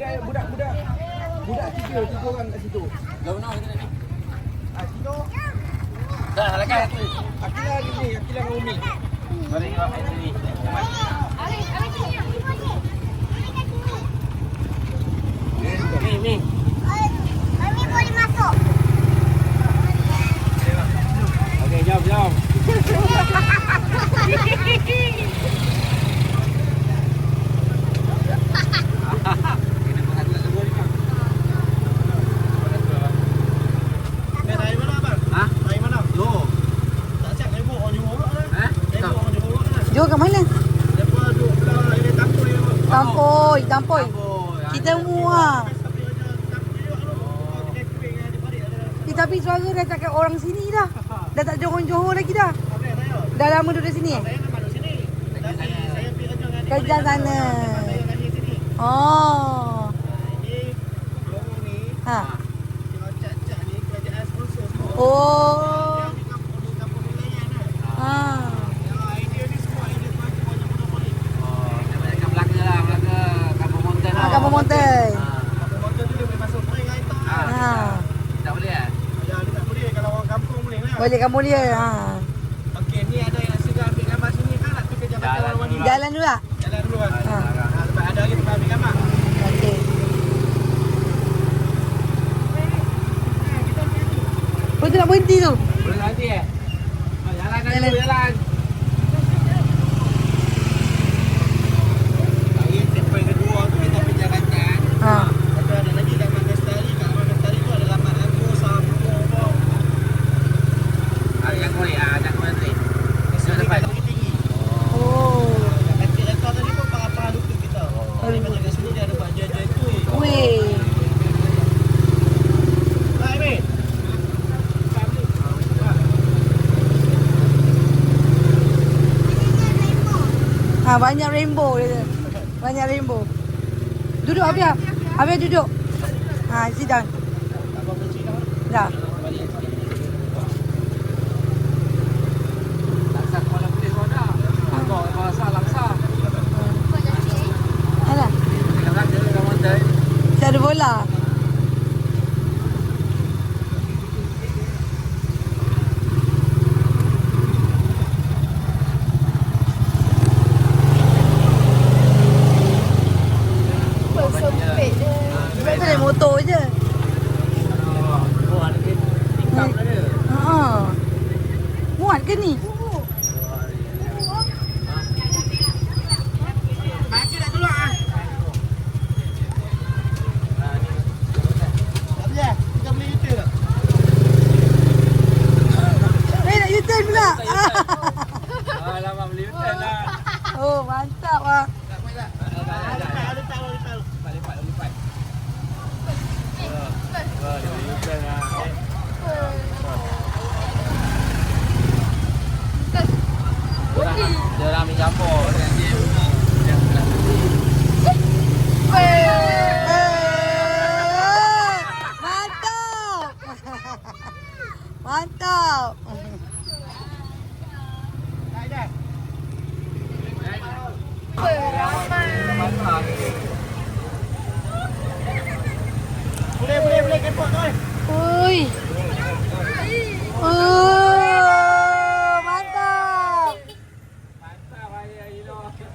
budak-budak. Budak tiga, budak, budak, budak, tiga orang kat situ. Dah kita ni. Ah, situ. Dah, lah kan. Akilah ni, Akilah dengan Umi. Mari kita sini. Mari. Mari. Ada tampul dia tu. Oh, Kedai kuih dengan adik-adik ada. Eh, tapi suara dah cakap orang sini dah. Dah tak Johor-Johor lagi dah. Dah lama duduk sini. Saya nama duduk sini. Kerja sana. Oh. Johor Ha. semua. Oh. Yang di kampung di kampung wilayah ni. Ha. Yang idea ni semua idea macam macam monopoli. Oh, kita banyakkan Melaka lah, Melaka Kampung Mountain lah. Ah, Kampung Mountain. Ha. Kampung motor tu dia boleh masuk prank kan itu. Ha. Ha. Tak boleh eh? Ya, dia tak boleh kalau orang Boleh kamu dia. Ha. Okey, ni ada yang suka ambil gambar sini kan nak pergi jabatan Jalan orang wanita. Jalan dulu lah. Jalan dulu kan. Ha. Ha, lepas ada lagi tempat ambil gambar. Okey. Betul nak berhenti tu. Boleh nanti eh? Jalan Jalan. dulu, jalan. Ini tempat kedua tu kita pergi jabatan. Ha. Tapi ada lagi gambar Lestari. Kat gambar Lestari tu ada gambar aku, sapu, apa. Ah, yang kulit, ah, yang kulit nanti. Lestari depan. kat Bukit Tinggi. Oh. Kaki rekod tadi pun para-para lukis kita. Jadi banyak kat sini dia ada buat jajah tu. Weh. Hai, Min. Ha, banyak rainbow dia. Banyak rainbow. Duduk Abia. Abia duduk. Ha, sit down. Dah. Dah. Laksa kepala polis kau dah. Agak bahasa laksa. Alah. Dekat belakang dia, dekat mountain. Saya ada bola. Sebab tu naik motor je. Oh, ada ke? Tingkap ke dia? Ha. Muat ke ni? Maki nak keluar ah. Tak boleh. Kita boleh U-turn tak? Eh, nak U-turn pula. Alamak, beli hutan lah. Oh, mantap ah. Tak boleh tak? Tak, ada tak, tak. Lipat, lipat, lipat. Wah, dia beli hutan lah. Dia orang, dia orang ambil campur dengan dia. Dia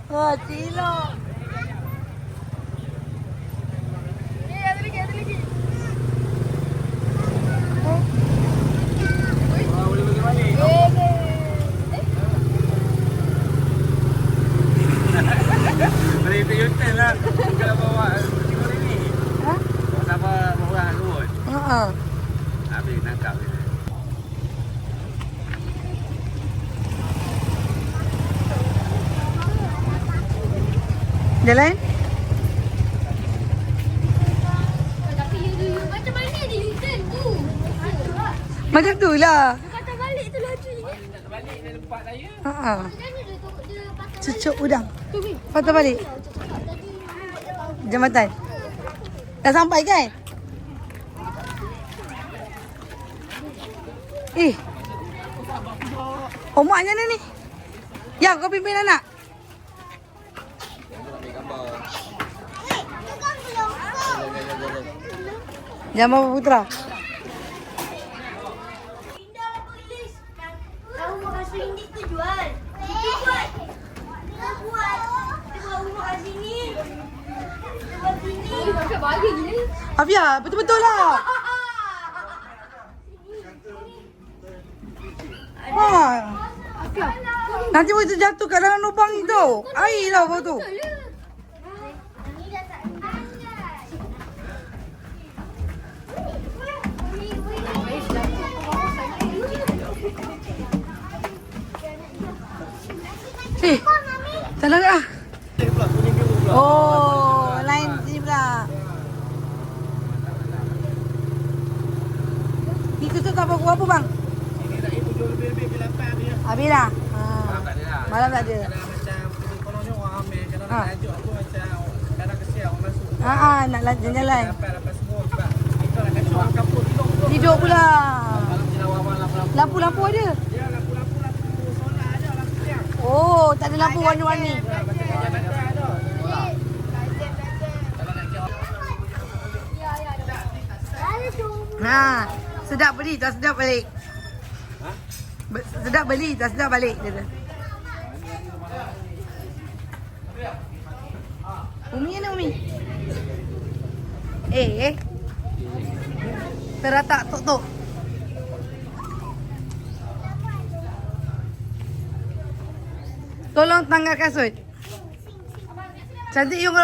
好极了。You, you, macam mana dia U-turn tu? Macam tu lah. Dia kata balik tu laju ni. Balik dia tempat saya. Ha. Macam mana dia, dia Cucuk udang. Patah balik. Dia Jambatan. Dah sampai kan? Eh. Oh, maknya ni. Ya, kau pimpin anak. Jamal Putra. Indah polis. Tahu makan sini tu jual. Itu buat. Kita buat. Kita buat rumah kat sini. Kita buat sini. Macam bahagia gila. Afia, betul-betul lah. Ha. Nanti boleh terjatuh kat dalam lubang tau. Air lah bau tu. Eh, salah ke ah? Oh, lain sini pula. Ni tutup tak apa apa bang? Ini tak ibu jual lebih-lebih ke lapan ni. ya. Habis dah. Ha. Ada lah. Malam tak ada. Kadang macam kononnya orang ambil, kadang Ha. nak tajuk aku macam kadang kesian orang masuk. Ha ah, nak jalan-jalan. Lapan lapan semua sebab kita nak kacau orang kampung tidur tu. Tidur pula. Lampu-lampu. Lampu-lampu ada. Dia lampu-lampu lampu solar aja lampu tiang. Oh, tak ada lampu warna-warni. Ha, sedap beli, tak sedap balik. Be- sedap beli, tak sedap balik dia. Umi mana Umi? Eh, eh. Teratak tok-tok. Tolong tangga kasoy. Sandi yung